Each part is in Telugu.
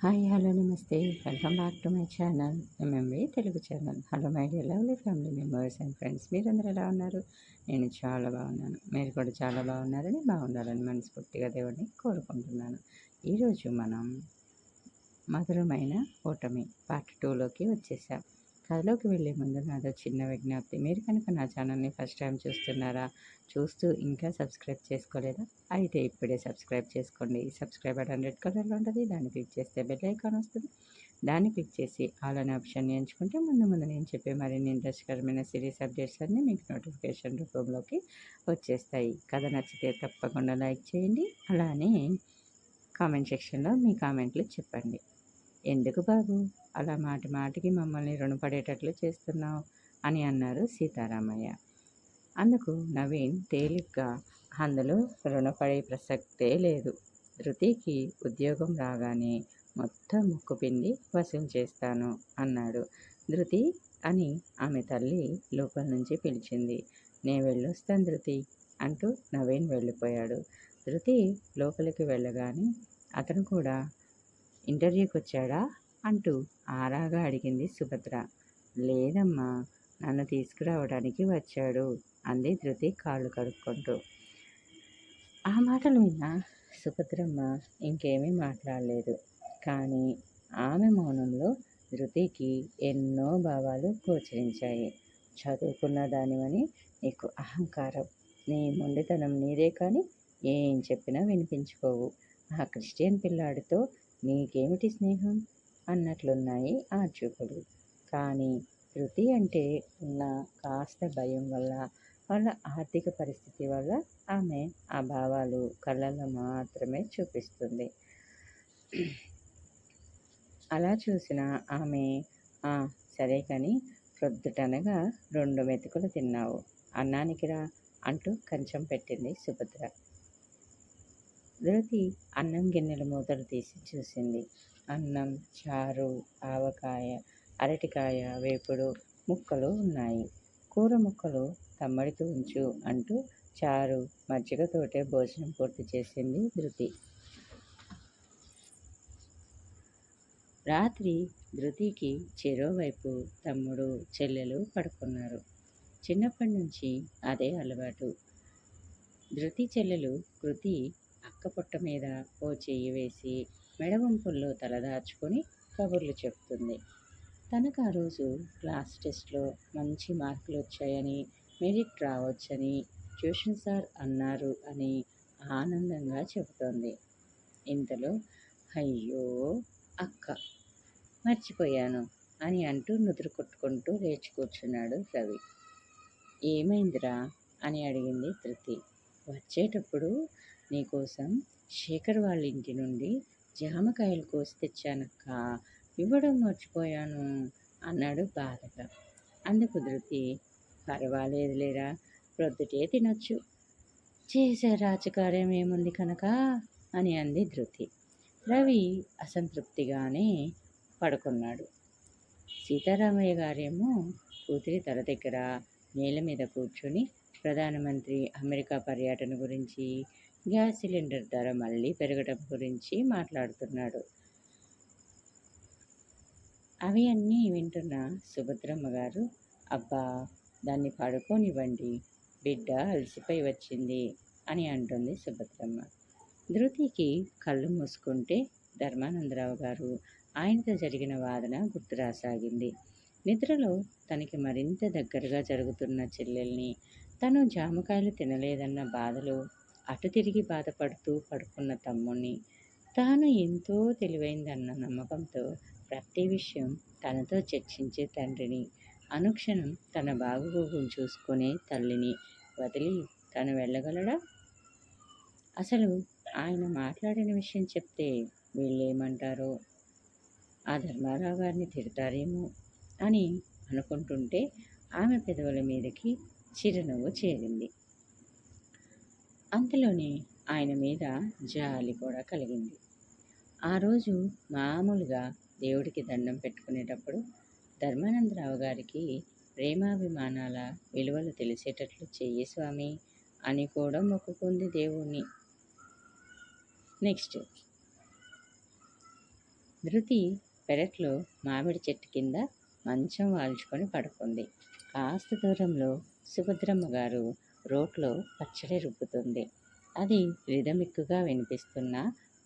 హాయ్ హలో నమస్తే. Welcome back to my channel MMV Telugu channel hello my dear lovely family members and friends మీరందరూ ఎలా ఉన్నారు? నేను చాలా బాగున్నాను. మీరు కూడా చాలా బాగున్నారని బాగుండాలని మనస్ఫూర్తిగా దేవుడిని కోరుకుంటున్నాను. ఈరోజు మనం మధురమైన ఓటమి పార్ట్ టూలోకి వచ్చేసాం. కథలోకి వెళ్ళే ముందు నాదో చిన్న విజ్ఞప్తి. మీరు కనుక నా ఛానల్ని ఫస్ట్ టైం చూస్తున్నారా చూస్తూ ఇంకా సబ్స్క్రైబ్ చేసుకోలేదా? అయితే ఇప్పుడే సబ్స్క్రైబ్ చేసుకోండి. సబ్స్క్రైబ్ బటన్ రెడ్ కలర్లో ఉంటుంది. దాన్ని క్లిక్ చేస్తే బెల్ ఐకాన్ వస్తుంది. దాన్ని క్లిక్ చేసి ఆల్ అనే ఆప్షన్ని ఎంచుకుంటే ముందు ముందు నేను చెప్పే మరిన్ని ఇంట్రెస్ట్కరమైన సిరీస్ అప్డేట్స్ అన్నీ మీకు నోటిఫికేషన్ రూపంలోకి వచ్చేస్తాయి. కథ నచ్చితే తప్పకుండా లైక్ చేయండి. అలానే కామెంట్ సెక్షన్లో మీ కామెంట్లు చెప్పండి. ఎందుకు బాబు? అలా మాటి మాటికి మమ్మల్ని రుణపడేటట్లు చేస్తున్నావు అని అన్నారు సీతారామయ్య. అందుకు నవీన్ తేలిగ్గా అందులో రుణపడే ప్రసక్తే లేదు. ధృతికి ఉద్యోగం రాగానే మొత్తం ముక్కుపిండి వసూలు చేస్తాను అన్నాడు. ధృతి అని ఆమె తల్లి లోపల నుంచి పిలిచింది. నే వెళ్ళొస్తాను ధృతి అంటూ నవీన్ వెళ్ళిపోయాడు. ధృతి లోపలికి వెళ్ళగానే అతను కూడా ఇంటర్వ్యూకి వచ్చాడా అంటూ ఆరాగా అడిగింది సుభద్ర. లేదమ్మా నన్ను తీసుకురావడానికి వచ్చాడు అంది ధృతి కాళ్ళు కడుక్కుంటూ. ఆ మాటలు విన్న సుభద్రమ్మ ఇంకేమీ మాట్లాడలేదు. కానీ ఆమె మౌనంలో ధృతికి ఎన్నో భావాలు గోచరించాయి. చదువుకున్న దానివని నీకు అహంకారం. నీ మొండితనం నీదే కానీ ఏం చెప్పినా వినిపించుకోవు. ఆ క్రిస్టియన్ పిల్లాడితో నీకేమిటి స్నేహం? అన్నట్లున్నాయి ఆ చూపులు కానీ శృతి అంటే ఉన్న కాస్త భయం వల్ల వాళ్ళ ఆర్థిక పరిస్థితి వల్ల ఆమె ఆ భావాలు కళ్ళల్లో మాత్రమే చూపిస్తుంది. అలా చూసిన ఆమె సరే కానీ ప్రొద్దుటనగా రెండు మెతుకులు తిన్నావు. అన్నానికిరా అంటూ కంచం పెట్టింది సుభద్ర. ధృతి అన్నం గిన్నెల మూతలు తీసి చూసింది. అన్నం చారు ఆవకాయ అరటికాయ వేపుడు ముక్కలు ఉన్నాయి. కూర ముక్కలు తమ్మడితో ఉంచు అంటూ చారు మజ్జిగతోటే భోజనం పూర్తి చేసింది ధృతి. రాత్రి ధృతికి చెరోవైపు తమ్ముడు చెల్లెలు పడుకున్నారు. చిన్నప్పటి నుంచి అదే అలవాటు. ధృతి చెల్లెలు కృతి అక్క పుట్ట మీద ఓ చెయ్యి వేసి మెడవంపుల్లో తలదాచుకొని కబుర్లు చెప్తుంది. తనకు ఆ రోజు క్లాస్ టెస్ట్లో మంచి మార్కులు వచ్చాయని మెరిట్ రావచ్చని ట్యూషన్ సార్ అన్నారు అని ఆనందంగా చెబుతోంది. ఇంతలో అయ్యో అక్క మర్చిపోయాను అని అంటూ నుదురు కొట్టుకుంటూ లేచి కూర్చున్నాడు రవి. ఏమైందిరా? అని అడిగింది తృతి వచ్చేటప్పుడు నీకోసం శేఖర్ వాళ్ళ ఇంటి నుండి జామకాయలు కోసి తెచ్చానక్క. ఇవ్వడం మర్చిపోయాను అన్నాడు బాధగా. అందుకు ధృతి పర్వాలేదులేరా ప్రొద్దుటే తినొచ్చు. చేసే రాజకార్యం ఏముంది కనుక? అని అంది ధృతి. రవి అసంతృప్తిగానే పడుకున్నాడు. సీతారామయ్య గారేమో కూతురి తల దగ్గర నేల మీద కూర్చొని ప్రధానమంత్రి అమెరికా పర్యటన గురించి గ్యాస్ సిలిండర్ ధర మళ్ళీ పెరగడం గురించి మాట్లాడుతున్నాడు. అవి అన్నీ వింటున్న సుభద్రమ్మ గారు అబ్బా దాన్ని పడుకోనివ్వండి బిడ్డ అలసిపోయి వచ్చింది అని అంటుంది సుభద్రమ్మ. ధృతికి కళ్ళు మూసుకుంటే ధర్మానందరావు గారు ఆయనతో జరిగిన వాదన గుర్తురాసాగింది నిద్రలో తనకి మరింత దగ్గరగా జరుగుతున్న చెల్లెల్ని తను జామకాయలు తినలేదన్న బాధలు అటు తిరిగి బాధపడుతూ పడుకున్న తమ్ముణ్ణి తాను ఎంతో తెలివైందన్న నమ్మకంతో ప్రతి విషయం తనతో చర్చించే తండ్రిని అనుక్షణం తన బాగుగోగుం చూసుకునే తల్లిని వదిలి తను వెళ్ళగలడా? అసలు ఆయన మాట్లాడిన విషయం చెప్తే వీళ్ళేమంటారో? ఆ ధర్మారావు గారిని తిడతారేమో అని అనుకుంటుంటే ఆమె పెదవుల మీదకి చిరునవ్వు చేరింది. అంతలోనే ఆయన మీద జాలి కూడా కలిగింది. ఆ రోజు మామూలుగా దేవుడికి దండం పెట్టుకునేటప్పుడు ధర్మానందరావు గారికి ప్రేమాభిమానాల విలువలు తెలిసేటట్లు చెయ్యి స్వామి అని కూడా మొక్కుకుంది దేవుణ్ణి. నెక్స్ట్. ధృతి పెరట్లో మామిడి చెట్టు కింద మంచం వాల్చుకొని పడుకుంది. కాస్త దూరంలో సుభద్రమ్మ గారు రోట్లో పచ్చడి రుబ్బుతుంది. అది రిధమిక్కుగా వినిపిస్తున్న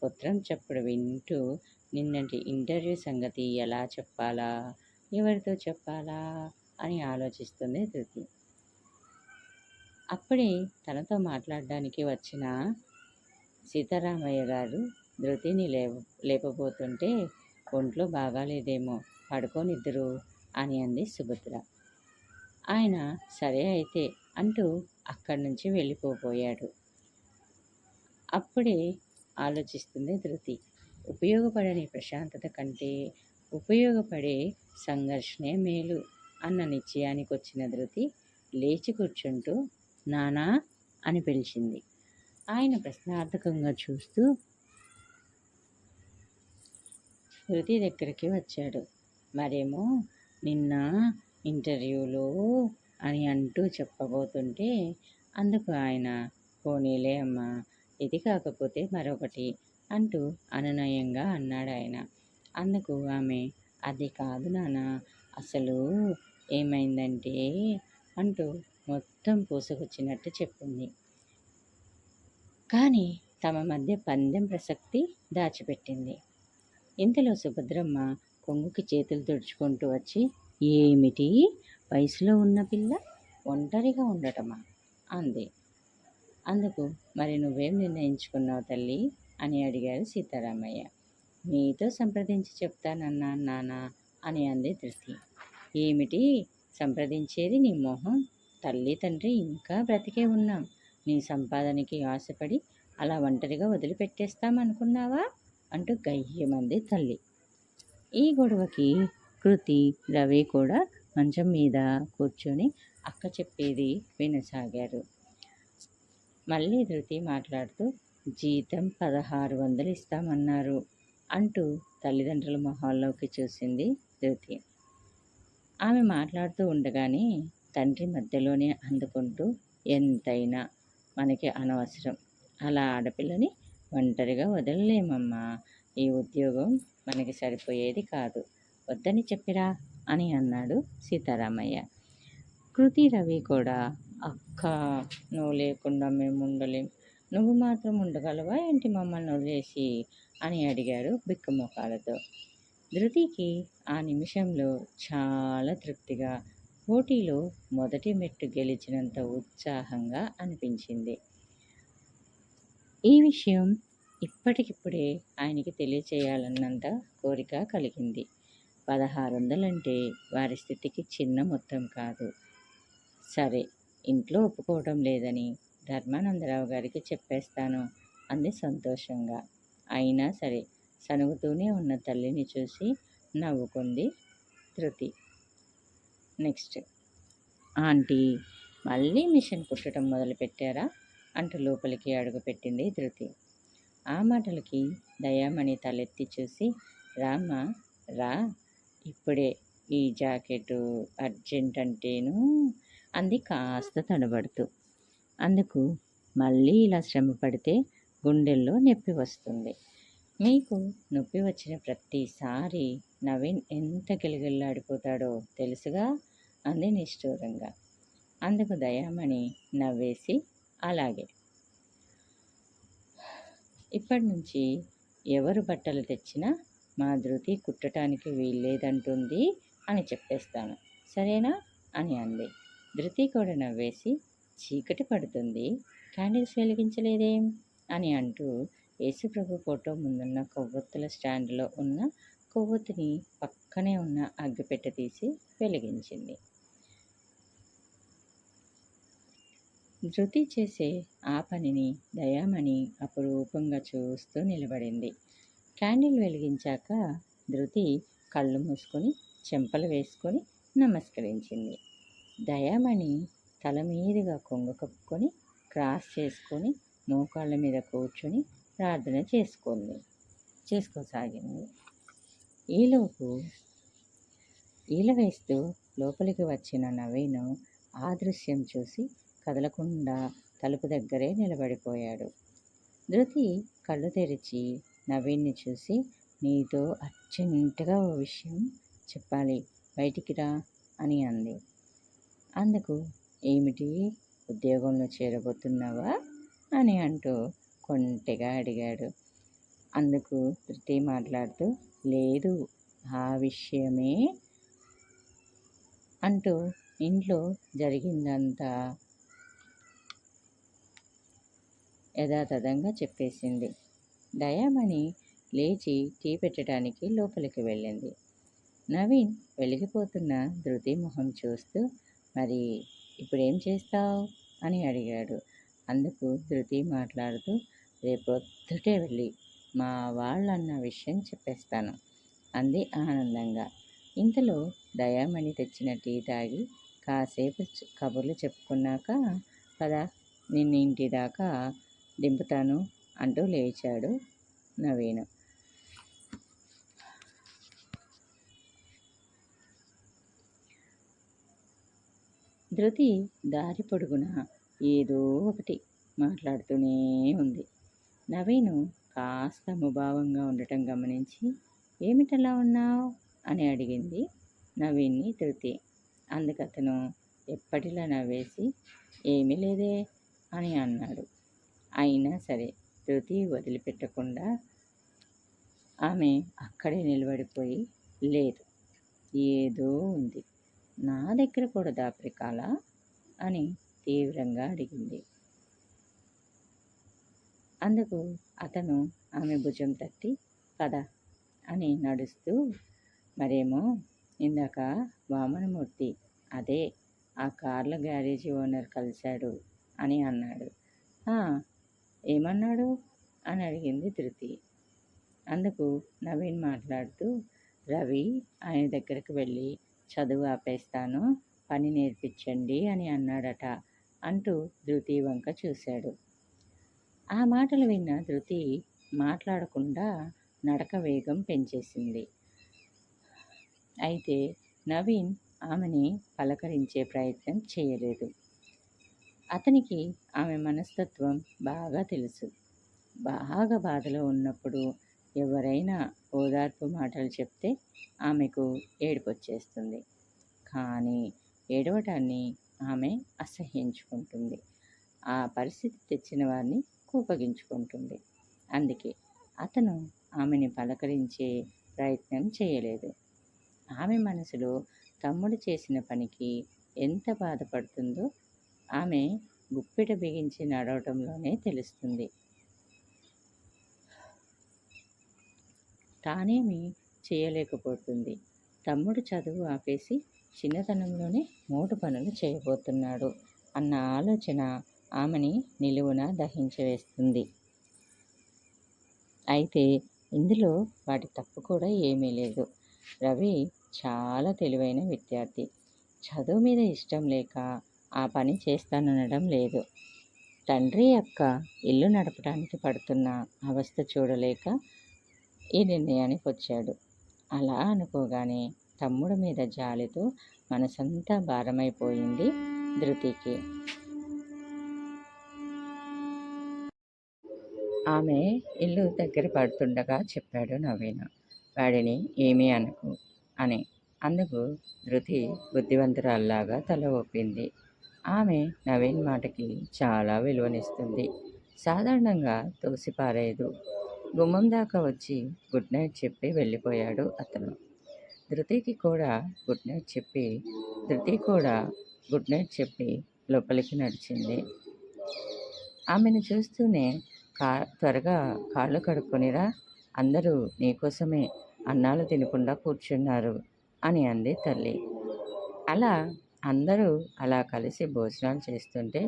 పుత్రం చప్పుడు వింటూ నిన్నటి ఇంటర్వ్యూ సంగతి ఎలా చెప్పాలా? ఎవరితో చెప్పాలా? అని ఆలోచిస్తుంది ధృతి. అప్పుడే తనతో మాట్లాడడానికి వచ్చిన సీతారామయ్య గారు ధృతిని లేవ లేపబోతుంటే ఒంట్లో బాగాలేదేమో పడుకోనిద్దరు అని అంది సుభద్ర. ఆయన సరే అయితే అంటూ అక్కడి నుంచి వెళ్ళిపోబోయాడు. అప్పుడే ఆలోచిస్తుంది ధృతి. ఉపయోగపడని ప్రశాంతత కంటే ఉపయోగపడే సంఘర్షణే మేలు అన్న నిశ్చయానికి వచ్చిన ధృతి లేచి కూర్చుంటూ నానా అని పిలిచింది. ఆయన ప్రశ్నార్థకంగా చూస్తూ ధృతి దగ్గరికి వచ్చాడు. మరేమో నిన్న ఇంటర్వ్యూలో అని అంటూ చెప్పబోతుంటే అందుకు ఆయన పోనీలే అమ్మా ఇది కాకపోతే మరొకటి అంటూ అనునయంగా అన్నాడు ఆయన. అందుకు ఆమె అది కాదు నాన్న అసలు ఏమైందంటే అంటూ మొత్తం పూసుకొచ్చినట్టు చెప్పింది. కానీ తమ మధ్య పందెం ప్రసక్తి దాచిపెట్టింది. ఇంతలో సుభద్రమ్మ కొంగుకి చేతులు తుడుచుకుంటూ వచ్చి ఏమిటి? వయసులో ఉన్న పిల్ల ఒంటరిగా ఉండటమా? అంది. అందుకు మరి నువ్వేం నిర్ణయించుకున్నావు తల్లి? అని అడిగారు సీతారామయ్య. నీతో సంప్రదించి చెప్తానన్నా నాన్న అని అంది తృతి ఏమిటి? సంప్రదించేది నీ మొహం? తల్లి తండ్రి ఇంకా బ్రతికే ఉన్నాం. నీ సంపాదనకి ఆశపడి అలా ఒంటరిగా వదిలిపెట్టేస్తామనుకున్నావా? అంటూ గయ్యమంది తల్లి. ఈ గొడవకి కృతి రవి కూడా మంచం మీద కూర్చొని అక్క చెప్పేది వినసాగారు. మళ్ళీ ధృతి మాట్లాడుతూ జీతం పదహారు వందలు ఇస్తామన్నారు అంటూ తల్లిదండ్రుల మొహాల్లోకి చూసింది ధృతి. ఆమె మాట్లాడుతూ ఉండగానే తండ్రి మధ్యలోనే అందుకుంటూ ఎంతైనా మనకి అనవసరం. అలా ఆడపిల్లని ఒంటరిగా వదలలేమమ్మా. ఈ ఉద్యోగం మనకి సరిపోయేది కాదు. వద్దని చెప్పిరా. అని అన్నాడు సీతారామయ్య. కృతి రవి కూడా అక్క నువ్వు లేకుండా మేము ఉండలేం. నువ్వు మాత్రం ఉండగలవా? ఏంటి మమ్మల్ని వదిలేసి? అని అడిగారు బిక్కమొఖాలతో. ధృతికి ఆ నిమిషంలో చాలా తృప్తిగా పోటీలో మొదటి మెట్టు గెలిచినంత ఉత్సాహంగా అనిపించింది. ఈ విషయం ఇప్పటికిప్పుడే ఆయనకి తెలియచేయాలన్నంత కోరిక కలిగింది. పదహారు వందలంటే వారి స్థితికి చిన్న మొత్తం కాదు. సరే ఇంట్లో ఒప్పుకోవడం లేదని ధర్మానందరావు గారికి చెప్పేస్తాను అంది సంతోషంగా. అయినా సరే సనుగుతూనే ఉన్న తల్లిని చూసి నవ్వుకుంది ధృతి. నెక్స్ట్. ఆంటీ మళ్ళీ మిషన్ కుట్టడం మొదలుపెట్టారా? అంటూ లోపలికి అడుగుపెట్టింది ధృతి. ఆ మాటలకి దయామణి తలెత్తి చూసి రామ్మ రా ఇప్పుడే ఈ జాకెట్ అర్జెంట్ అంటేను అంది కాస్త తడబడుతూ. అందుకు మళ్ళీ ఇలా శ్రమ పడితే గుండెల్లో నొప్పి వస్తుంది. మీకు నొప్పి వచ్చిన ప్రతిసారి నవీన్ ఎంత గిలగిల్లాడిపోతాడో తెలుసుగా? అంది నిష్ఠూరంగా. అందుకు దయామణి నవ్వేసి అలాగే. ఇప్పటి నుంచి ఎవరు బట్టలు తెచ్చినా మా ధృతి కుట్టడానికి వీల్లేదంటుంది అని చెప్పేస్తాను. సరేనా? అని అంది. ధృతి కూడా నవ్వేసి చీకటి పడుతుంది. క్యాండిల్స్ వెలిగించలేదేం? అని అంటూ యేసుప్రభు ఫోటో ముందున్న కొవ్వొత్తుల స్టాండ్లో ఉన్న కొవ్వొత్తిని పక్కనే ఉన్న అగ్గిపెట్టె తీసి వెలిగించింది. ధృతి చేసే ఆ పనిని దయామణి అపురూపంగా చూస్తూ నిలబడింది. క్యాండిల్ వెలిగించాక ధృతి కళ్ళు మూసుకొని చెంపలు వేసుకొని నమస్కరించింది. దయామణి తల మీదుగా కొంగు కప్పుకొని క్రాస్ చేసుకొని మోకాళ్ళ మీద కూర్చొని ప్రార్థన చేసుకుంది. చేసుకోసాగింది. ఈలోపు ఈల వేస్తూ లోపలికి వచ్చిన నవీను ఆ దృశ్యం చూసి కదలకుండా తలుపు దగ్గరే నిలబడిపోయాడు. ధృతి కళ్ళు తెరిచి నవీన్ని చూసి నీతో అర్జెంటుగా ఓ విషయం చెప్పాలి. బయటికి రా అని అంది. అందుకు ఏమిటి? ఉద్యోగంలో చేరబోతున్నావా? అని అంటూ కొంటెగా అడిగాడు. అందుకు ధృతి మాట్లాడుతూ లేదు ఆ విషయమే అంటూ ఇంట్లో జరిగిందంతా యథాతథంగా చెప్పేసింది. దయామణి లేచి టీ పెట్టడానికి లోపలికి వెళ్ళింది. నవీన్ వెలిగిపోతున్న ధృతి మొహం చూస్తూ మరి ఇప్పుడేం చేస్తావు? అని అడిగాడు. అందుకు ధృతి మాట్లాడుతూ రేపొద్దుటే వెళ్ళి మా వాళ్ళన్న విషయం చెప్పేస్తాను అంది ఆనందంగా. ఇంతలో దయామణి తెచ్చిన టీ తాగి కాసేపు కబుర్లు చెప్పుకున్నాక పద నిన్న ఇంటి దాకా దింపుతాను అంటూ లేచాడు నవీన్. ధృతి దారి పొడుగున ఏదో ఒకటి మాట్లాడుతూనే ఉంది. నవీను కాస్త ముభావంగా ఉండటం గమనించి ఏమిటలా ఉన్నావు? అని అడిగింది నవీన్ని ధృతి. అందుకతను ఎప్పటిలా నవ్వేసి ఏమీ లేదే అని అన్నాడు. అయినా సరే ధృతి వదిలిపెట్టకుండా ఆమె అక్కడే నిలబడిపోయి లేదు ఏదో ఉంది. నా దగ్గర కూడా దాపరికాలా అని తీవ్రంగా అడిగింది. అందుకు అతను ఆమె భుజం తట్టి పద అని నడుస్తూ మరేమో ఇందాక వామనమూర్తి అదే ఆ కార్ల గ్యారేజీ ఓనర్ కలిశాడు అని అన్నాడు. ఏమన్నాడు? అని అడిగింది ధృతి. అందుకు నవీన్ మాట్లాడుతూ రవి ఆయన దగ్గరకు వెళ్ళి చదువు ఆపేస్తాను పని నేర్పించండి అని అన్నాడట అంటూ ధృతి వంక చూశాడు. ఆ మాటలు విన్న ధృతి మాట్లాడకుండా నడక వేగం పెంచేసింది. అయితే నవీన్ ఆమెని పలకరించే ప్రయత్నం చేయలేదు. అతనికి ఆమె మనస్తత్వం బాగా తెలుసు. బాగా బాధలో ఉన్నప్పుడు ఎవరైనా ఓదార్పు మాటలు చెప్తే ఆమెకు ఏడుపొచ్చేస్తుంది. కానీ ఏడవటాన్ని ఆమె అసహ్యించుకుంటుంది. ఆ పరిస్థితి తెచ్చిన వారిని కోపగించుకుంటుంది. అందుకే అతను ఆమెని పలకరించే ప్రయత్నం చేయలేదు. ఆమె మనసులో తమ్ముడు చేసిన పనికి ఎంత బాధపడుతుందో ఆమె గుప్పిట బిగించి నడవటంలోనే తెలుస్తుంది. తానేమి చేయలేకపోతుంది. తమ్ముడు చదువు ఆపేసి చిన్నతనంలోనే మూడు పనులు చేయబోతున్నాడు అన్న ఆలోచన ఆమెని నిలువున దహించివేస్తుంది అయితే ఇందులో వాటి తప్పు కూడా ఏమీ లేదు. రవి చాలా తెలివైన విద్యార్థి. చదువు మీద ఇష్టం లేక ఆ పని చేస్తాననడం లేదు. తండ్రి యొక్క ఇల్లు నడపడానికి పడుతున్న అవస్థ చూడలేక ఈ నిర్ణయానికి వచ్చాడు అలా అనుకోగానే తమ్ముడు మీద జాలితో మనసంతా భారమైపోయింది ధృతికి. ఆమె ఇల్లు దగ్గర పడుతుండగా చెప్పాడు నవీన. వాడిని ఏమీ అనుకు అని. అందుకు ధృతి బుద్ధివంతురాల్లాగా తల ఊపింది. ఆమె నవీన్ మాటకి చాలా విలువనిస్తుంది. సాధారణంగా తోసిపారేదు గుమ్మం దాకా వచ్చి గుడ్ నైట్ చెప్పి వెళ్ళిపోయాడు అతను. ధృతికి కూడా గుడ్ నైట్ చెప్పి ధృతి కూడా గుడ్ నైట్ చెప్పి లోపలికి నడిచింది. ఆమెను చూస్తూనే కా త్వరగా కాళ్ళు కడుక్కొనిరా అందరూ నీకోసమే అన్నాలు తినకుండా కూర్చున్నారు అని అంది తల్లి. అలా అందరూ అలా కలిసి భోజనాలు చేస్తుంటే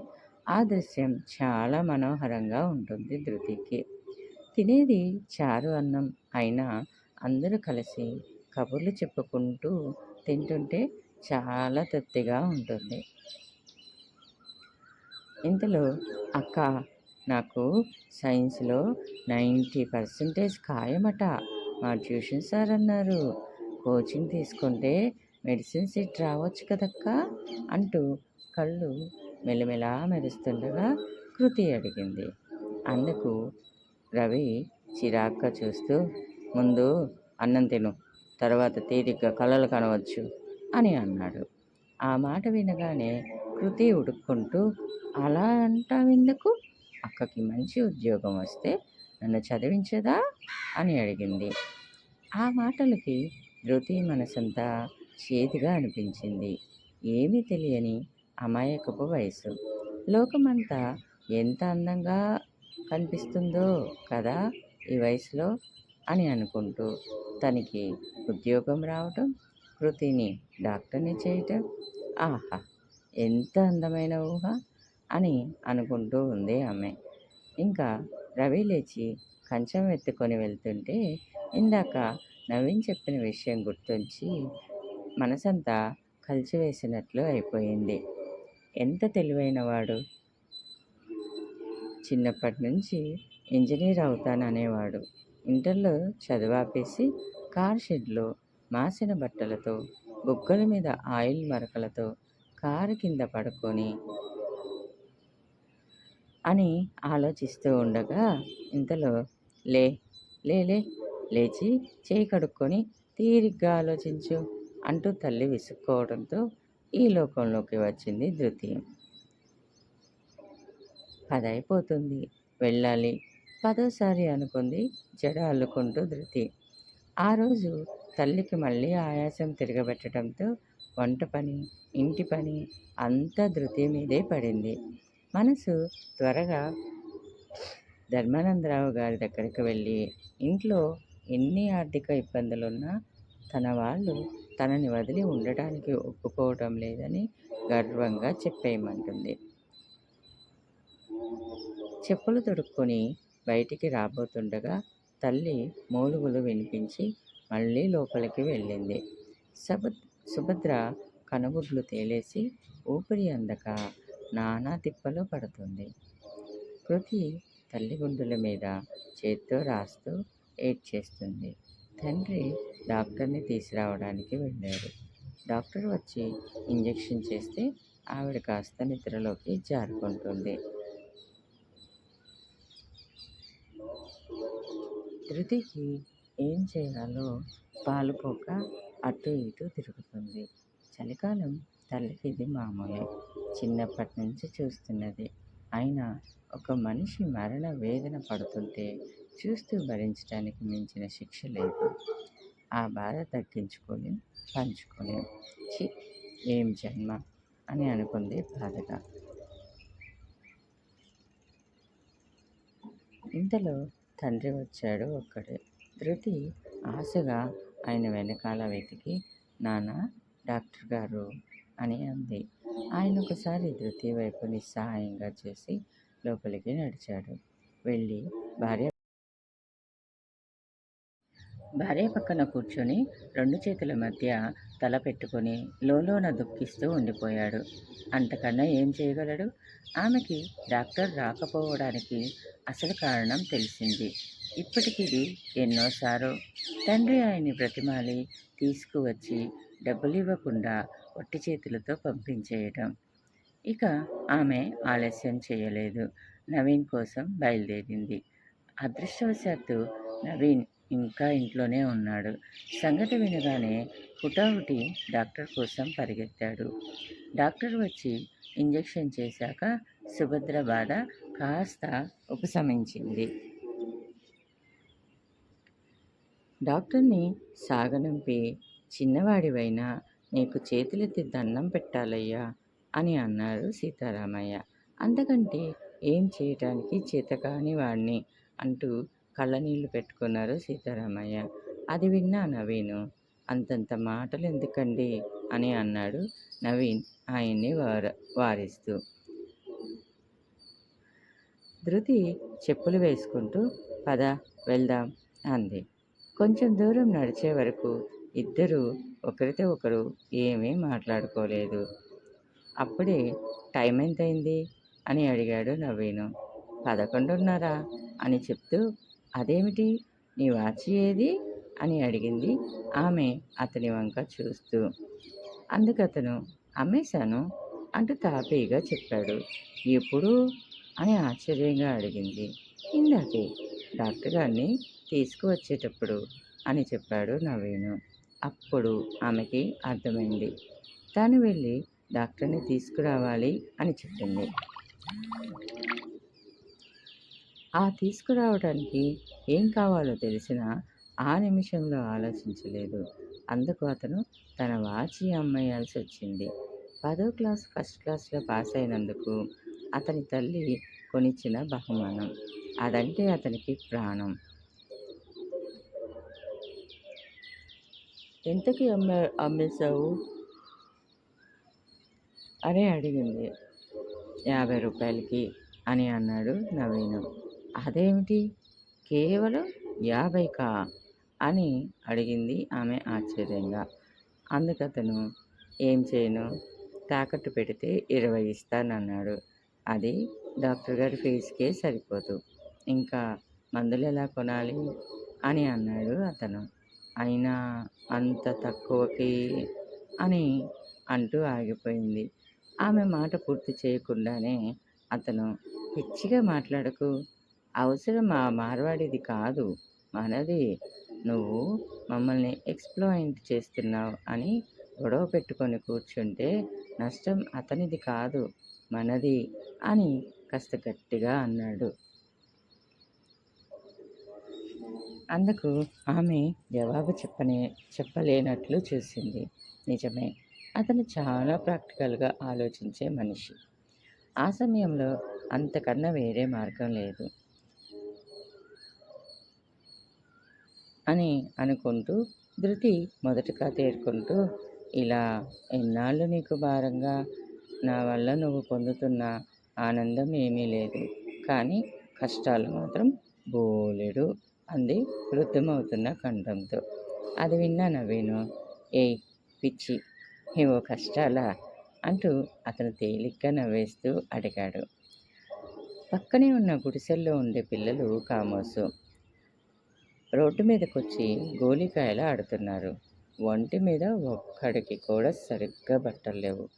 ఆ దృశ్యం చాలా మనోహరంగా ఉంటుంది ధృతికి. తినేది చారు అన్నం అయినా అందరూ కలిసి కబుర్లు చెప్పుకుంటూ తింటుంటే చాలా తృప్తిగా ఉంటుంది. ఇంతలో అక్క నాకు సైన్స్లో నైంటీ పర్సెంటేజ్ ఖాయమట. మా ట్యూషన్ సార్ అన్నారు కోచింగ్ తీసుకుంటే మెడిసిన్ ఇట్ రావచ్చు కదక్కా అంటూ కళ్ళు మెలమెలా మెరుస్తుండగా కృతి అడిగింది. అందుకు రవి చిరాగ్గా చూస్తూ ముందు అన్నం తిను తర్వాత తీరిగ్గా కళలు కనవచ్చు అని అన్నాడు. ఆ మాట వినగానే కృతి ఉడుక్కుంటూ అలా అంటావెందుకు? అక్కకి మంచి ఉద్యోగం వస్తే నన్ను చదివించదా? అని అడిగింది. ఆ మాటలకి ధృతి మనసంతా చేతిగా అనిపించింది. ఏమీ తెలియని అమాయకపు వయసు. లోకమంతా ఎంత అందంగా కనిపిస్తుందో కదా ఈ వయసులో అని అనుకుంటూ తనకి ఉద్యోగం రావటం కృతిని డాక్టర్ని చేయటం ఆహా ఎంత అందమైన ఊహ అని అనుకుంటూ ఉంది ఆమె. ఇంకా రవి లేచి కంచం ఎత్తుకొని వెళ్తుంటే ఇందాక నవీన్ చెప్పిన విషయం గుర్తొచ్చి మనసంతా కలిసివేసినట్లు అయిపోయింది. ఎంత తెలివైన వాడు చిన్నప్పటి నుంచి ఇంజనీర్ అవుతాననేవాడు. ఇంటర్లో చదివాపేసి కార్ షెడ్లో మాసిన బట్టలతో బుగ్గల మీద ఆయిల్ మరకలతో కారు కింద పడుకొని అని ఆలోచిస్తూ ఉండగా ఇంతలో లే లేలే లే లేచి చేయి కడుక్కొని తీరిగ్గా ఆలోచించు. అంటూ తల్లి విసుక్కోవడంతో ఈ లోకంలోకి వచ్చింది ద్వితీయం పదైపోతుంది. వెళ్ళాలి. పదోసారి అనుకుంది జడ అల్లుకుంటూ ధృతి. ఆ రోజు తల్లికి మళ్ళీ ఆయాసం తిరగబెట్టడంతో వంట పని ఇంటి పని అంతా ధృతి మీదే పడింది. మనసు త్వరగా ధర్మానందరావు గారి దగ్గరికి వెళ్ళి ఇంట్లో ఎన్ని ఆర్థిక ఇబ్బందులున్నా తన వాళ్ళు తనని వదిలి ఉండటానికి ఒప్పుకోవటం లేదని గర్వంగా చెప్పేయమంటుంది. చెప్పులు తొడుక్కొని బయటికి రాబోతుండగా తల్లి మూలుగులు వినిపించి మళ్ళీ లోపలికి వెళ్ళింది. సభ సుభద్ర కనుగుడ్లు తేలేసి ఊపిరి అందక నానా తిప్పలు పడుతుంది. కృతి తల్లి గుండెల మీద చేత్తో రాస్తూ ఏడ్చేస్తుంది. తండ్రి డాక్టర్ని తీసుకురావడానికి వెళ్ళాడు డాక్టర్ వచ్చి ఇంజెక్షన్ చేస్తే ఆవిడ కాస్త నిద్రలోకి జారుకుంటుంది. ధృతికి ఏం చేయాలో పాలుపోక అటు ఇటు తిరుగుతుంది. చలికాలం తల్లికి ఇది మామూలే. చిన్నప్పటి నుంచి చూస్తున్నది. అయినా ఒక మనిషి మరణ వేదన పడుతుంటే చూస్తూ భరించడానికి మించిన శిక్ష లేదు. ఆ బాధ తగ్గించుకోలేం పంచుకోలేం. చి ఏం జన్మ అని అనుకుంది బాధగా. ఇంతలో తండ్రి వచ్చాడు ఒక్కడే. ధృతి ఆశగా ఆయన వెనకాల వెతికి నాన్న డాక్టర్ గారు అని అంది. ఆయన ఒకసారి ధృతి వైపు నిస్సహాయంగా చేసి లోపలికి నడిచాడు. వెళ్ళి భార్య భార్య పక్కన కూర్చొని రెండు చేతుల మధ్య తల పెట్టుకొని లోలోన దుఃఖిస్తూ ఉండిపోయాడు. అంతకన్నా ఏం చేయగలడు? ఆమెకి డాక్టర్ రాకపోవడానికి అసలు కారణం తెలిసింది. ఇప్పటికిది ఎన్నోసారో తండ్రి ఆయన్ని బ్రతిమాలి తీసుకువచ్చి డబ్బులు ఇవ్వకుండా ఒట్టి చేతులతో పంపించేయటం. ఇక ఆమె ఆలస్యం చేయలేదు. నవీన్ కోసం బయలుదేరింది. అదృష్టవశాత్తు నవీన్ ఇంకా ఇంట్లోనే ఉన్నాడు. సంగతి వినగానే హుటాహుటి డాక్టర్ కోసం పరిగెత్తాడు. డాక్టర్ వచ్చి ఇంజెక్షన్ చేశాక సుభద్ర బాధ కాస్త ఉపశమించింది. డాక్టర్ని సాగనంపి చిన్నవాడివైనా నీకు చేతులెత్తి దండం పెట్టాలయ్యా. అని అన్నారు సీతారామయ్య. అంతకంటే ఏం చేయటానికి చేతకాని వాడిని అంటూ కళ్ళనీళ్ళు పెట్టుకున్నారు సీతారామయ్య. అది విన్నా నవీను అంతంత మాటలు ఎందుకండి అని అన్నాడు నవీన్ ఆయన్ని వార వారిస్తూ. ధృతి చెప్పులు వేసుకుంటూ పద వెళ్దాం అంది. కొంచెం దూరం నడిచే వరకు ఇద్దరూ ఒకరితో ఒకరు ఏమీ మాట్లాడుకోలేదు. అప్పుడే టైం ఎంతైంది అని అడిగాడు నవీను. పదకొండున్నర అని చెప్తూ అదేమిటి? నీ వాచి ఏది? అని అడిగింది ఆమె అతని వంక చూస్తూ. అందుకతను అమ్మేశాను అంటూ తాపీగా చెప్పాడు. ఎప్పుడు? అని ఆశ్చర్యంగా అడిగింది. ఇందాకే డాక్టర్ గారిని తీసుకువచ్చేటప్పుడు అని చెప్పాడు నవీను. అప్పుడు ఆమెకి అర్థమైంది. తాను వెళ్ళి డాక్టర్ని తీసుకురావాలి అని చెప్పింది. ఆ తీసుకురావడానికి ఏం కావాలో తెలిసినా ఆ నిమిషంలో ఆలోచించలేదు. అందుకు అతను తన వాచి అమ్మేయాల్సి వచ్చింది. పదో క్లాస్ ఫస్ట్ క్లాస్లో పాస్ అయినందుకు అతని తల్లి కొనిచ్చిన బహుమానం. అదంటే అతనికి ప్రాణం. ఎంతకి అమ్మే అమ్మేశావు? అరే అడిగింది. యాభై రూపాయలకి అని అన్నాడు నవీను. అదేమిటి? కేవలం యాభైకా? అని అడిగింది ఆమె ఆశ్చర్యంగా. అందుకతను ఏం చేయను? తాకట్టు పెడితే ఇరవై ఇస్తానన్నాడు. అది డాక్టర్ గారి ఫీజుకే సరిపోదు. ఇంకా మందులు ఎలా కొనాలి? అని అన్నాడు అతను. అయినా అంత తక్కువకి? అని అంటూ ఆగిపోయింది. ఆమె మాట పూర్తి చేయకుండానే అతను పిచ్చిగా మాట్లాడకు. అవసరం మా మార్వాడిది కాదు. మనది. నువ్వు మమ్మల్ని ఎక్స్ప్లోయింట్ చేస్తున్నావు అని గొడవ పెట్టుకొని కూర్చుంటే నష్టం అతనిది కాదు మనది అని కాస్త గట్టిగా అన్నాడు. అందుకు ఆమె జవాబు చెప్పనే చెప్పలేనట్లు చూసింది. నిజమే. అతను చాలా ప్రాక్టికల్గా ఆలోచించే మనిషి. ఆ సమయంలో అంతకన్నా వేరే మార్గం లేదు. అని అనుకుంటూ ధృతి మొదటగా తేరుకుంటూ ఇలా ఎన్నాళ్ళు నీకు భారంగా? నా వల్ల నువ్వు పొందుతున్న ఆనందం ఏమీ లేదు. కానీ కష్టాలు మాత్రం బోలెడు అంది వృద్ధమవుతున్న కంఠంతో. అది విన్నా నవ్వేను. ఏ పిచ్చి. ఏవో కష్టాలా అంటూ అతను తేలిగ్గా నవ్వేస్తూ అడిగాడు. పక్కనే ఉన్న గుడిసెల్లో ఉండే పిల్లలు కామోసు. రోడ్డు మీదకొచ్చి గోలికాయలు ఆడుతున్నారు. ఒంటి మీద ఒక్కడికి కూడా సరిగ్గా బట్టలు లేవు.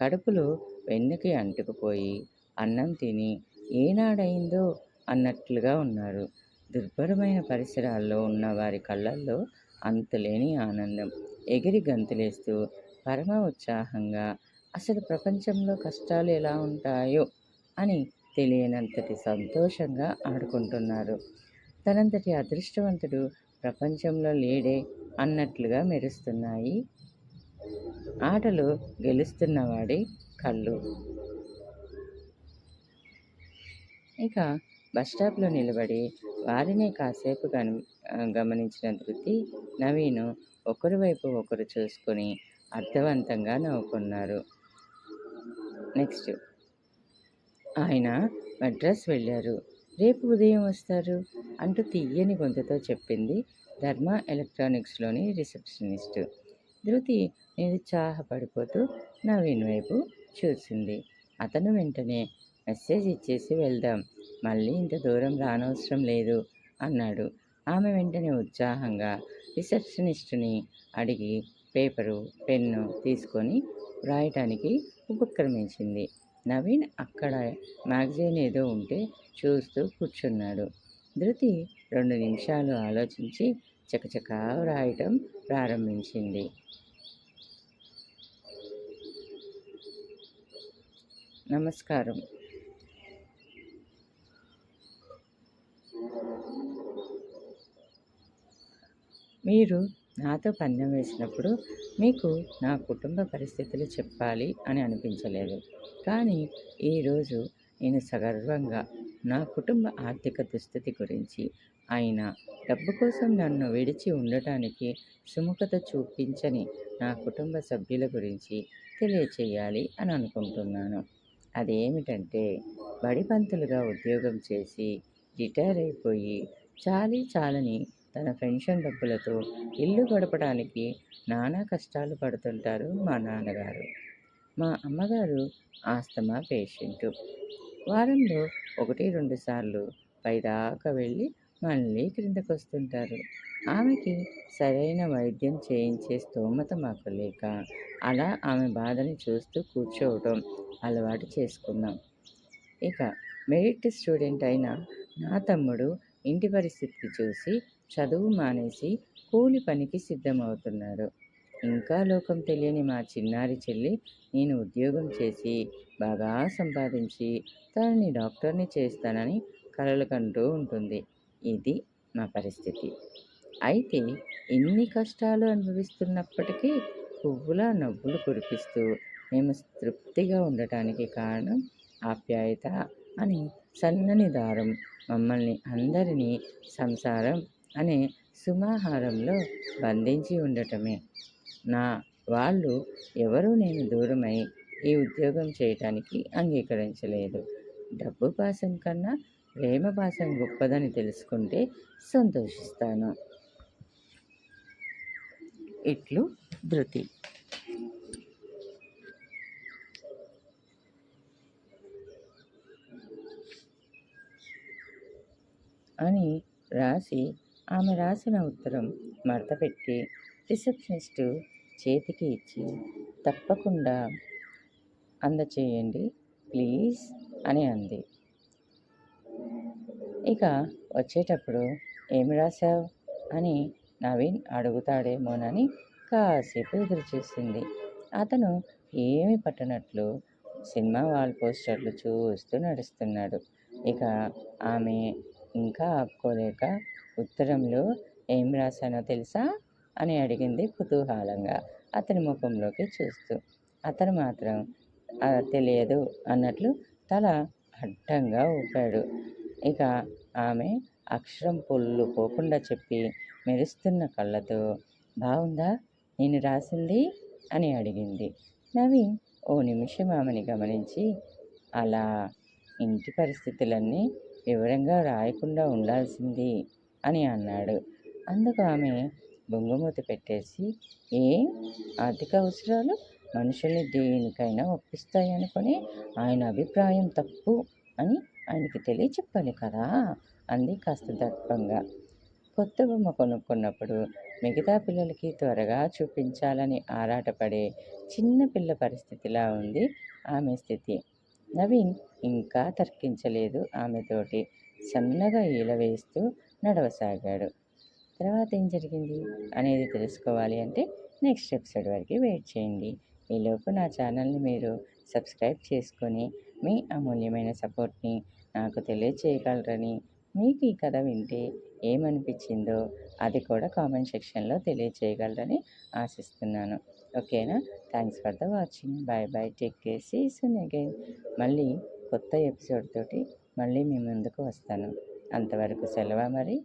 కడుపులు వెన్నుకి అంటుకుపోయి అన్నం తిని ఏనాడైందో అన్నట్లుగా ఉన్నారు. దుర్భరమైన పరిసరాల్లో ఉన్న వారి కళ్ళల్లో అంతులేని ఆనందం. ఎగిరి గంతులేస్తూ పరమ ఉత్సాహంగా అసలు ప్రపంచంలో కష్టాలు ఎలా ఉంటాయో అని తెలియనంతటి సంతోషంగా ఆడుకుంటున్నారు. తనంతటి అదృష్టవంతుడు ప్రపంచంలో లేడే అన్నట్లుగా మెరుస్తున్నాయి. ఆటలు గెలుస్తున్నవాడి కళ్ళు. ఇక బస్టాప్లో నిలబడి వారినే కాసేపు గని గమనించిన ధృతి నవీను ఒకరి వైపు ఒకరు చూసుకొని అర్థవంతంగా నవ్వుకున్నారు. నెక్స్ట్. ఆయన మద్రాస్ వెళ్ళారు. రేపు ఉదయం వస్తారు అంటూ తీయని గొంతుతో చెప్పింది ధర్మ ఎలక్ట్రానిక్స్లోని రిసెప్షనిస్ట్. ధృతి నిరుత్సాహపడిపోతూ నవీన్ వైపు చూసింది. అతను వెంటనే మెసేజ్ ఇచ్చేసి వెళ్దాం మళ్ళీ ఇంత దూరం రానవసరం లేదు అన్నాడు. ఆమె వెంటనే ఉత్సాహంగా రిసెప్షనిస్ట్ని అడిగి పేపరు పెన్ను తీసుకొని వ్రాయటానికి ఉపక్రమించింది. నవీన్ అక్కడ మ్యాగజైన్ ఏదో ఉంటే చూస్తూ కూర్చున్నాడు. ధృతి రెండు నిమిషాలు ఆలోచించి చకచకా వ్రాయటం ప్రారంభించింది. నమస్కారం. మీరు నాతో పందెం వేసినప్పుడు మీకు నా కుటుంబ పరిస్థితులు చెప్పాలి అని అనిపించలేదు. కానీ ఈరోజు నేను సగర్వంగా నా కుటుంబ ఆర్థిక దుస్థితి గురించి అయినా డబ్బు కోసం నన్ను విడిచి ఉండటానికి సుముఖత చూపించని నా కుటుంబ సభ్యుల గురించి తెలియచేయాలి అని అనుకుంటున్నాను. అదేమిటంటే బడిపంతులుగా ఉద్యోగం చేసి రిటైర్ అయిపోయి చాలీ చాలని తన పెన్షన్ డబ్బులతో ఇల్లు గడపడానికి నానా కష్టాలు పడుతుంటారు మా నాన్నగారు. మా అమ్మగారు ఆస్తమా పేషెంటు. వారంలో ఒకటి రెండు సార్లు పైదాకా వెళ్ళి మళ్ళీ క్రిందకు వస్తుంటారు ఆమెకి సరైన వైద్యం చేయించే స్తోమత మాకు లేక అలా ఆమె బాధని చూస్తూ కూర్చోవటం అలవాటు చేసుకున్నాం. ఇక మెరిట్ స్టూడెంట్ అయిన నా తమ్ముడు ఇంటి పరిస్థితి చూసి చదువు మానేసి కూలి పనికి సిద్ధమవుతున్నారు. ఇంకా లోకం తెలియని మా చిన్నారి చెల్లి నేను ఉద్యోగం చేసి బాగా సంపాదించి తనని డాక్టర్ని చేస్తానని కలలు కంటూ ఉంటుంది. ఇది మా పరిస్థితి. అయితే ఎన్ని కష్టాలు అనుభవిస్తున్నప్పటికీ పువ్వులా నవ్వులు కురిపిస్తూ మేము తృప్తిగా ఉండటానికి కారణం ఆప్యాయత అని సన్నని దారం మమ్మల్ని అందరినీ సంసారం అనే సుమాహారంలో బంధించి ఉండటమే. నా వాళ్ళు ఎవరూ నేను దూరమై ఈ ఉద్యోగం చేయటానికి అంగీకరించలేదు. డబ్బు పాసం కన్నా ప్రేమ పాసం గొప్పదని తెలుసుకుంటే సంతోషిస్తాను. ఇట్లు ధృతి. అని రాసి ఆమె రాసిన ఉత్తరం మడతపెట్టి రిసెప్షనిస్టు చేతికి ఇచ్చి తప్పకుండా అందచేయండి ప్లీజ్ అని అంది. ఇక వచ్చేటప్పుడు ఏమి రాశావు? అని నవీన్ అడుగుతాడేమోనని కాసేపు ఎదురు చూసింది అతను ఏమి పట్టనట్లు సినిమా వాల్ పోస్టర్లు చూస్తూ నడుస్తున్నాడు. ఇక ఆమె ఇంకా ఆపుకోలేక ఉత్తరంలో ఏం రాశానో తెలుసా? అని అడిగింది కుతూహలంగా. అతని ముఖంలోకి చూస్తూ అతను మాత్రం తెలియదు అన్నట్లు తల అడ్డంగా ఊపాడు. ఇక ఆమె అక్షరం పొల్లు పోకుండా చెప్పి మెరుస్తున్న కళ్ళతో బాగుందా నేను రాసింది? అని అడిగింది. నవీన్ ఓ నిమిషం ఆమెని గమనించి అలా ఇంటి పరిస్థితులన్నీ వివరంగా రాయకుండా ఉండాల్సింది. అని అన్నాడు. అందుకు ఆమె బొంగుమూతి పెట్టేసి ఏం ఆర్థిక అవసరాలు మనుషుల్ని దేనికైనా ఒప్పిస్తాయనుకొని ఆయన అభిప్రాయం తప్పు అని ఆయనకి తెలియచెప్పాలి కదా అంది కాస్త దర్పంగా. కొత్త బొమ్మ కొనుక్కున్నప్పుడు మిగతా పిల్లలకి త్వరగా చూపించాలని ఆరాటపడే చిన్న పిల్ల పరిస్థితిలా ఉంది ఆమె స్థితి. నవీన్ ఇంకా తర్కించలేదు ఆమెతోటి. సన్నగా ఈల వేస్తూ నడవసాగాడు. తర్వాత ఏం జరిగింది అనేది తెలుసుకోవాలి అంటే నెక్స్ట్ ఎపిసోడ్ వరకు వెయిట్ చేయండి. ఈలోపు నా ఛానల్ని మీరు సబ్స్క్రైబ్ చేసుకొని మీ అమూల్యమైన సపోర్ట్ని నాకు తెలియచేయగలరని మీకు ఈ కథ వింటే ఏమనిపించిందో అది కూడా కామెంట్ సెక్షన్లో తెలియచేయగలరని ఆశిస్తున్నాను. ఓకేనా? Thanks for the watching. Bye bye take care. See soon again. మళ్ళీ కొత్త ఎపిసోడ్ తోటి మళ్ళీ మీ ముందుకు వస్తాను. అంతవరకు సెలవా మరి.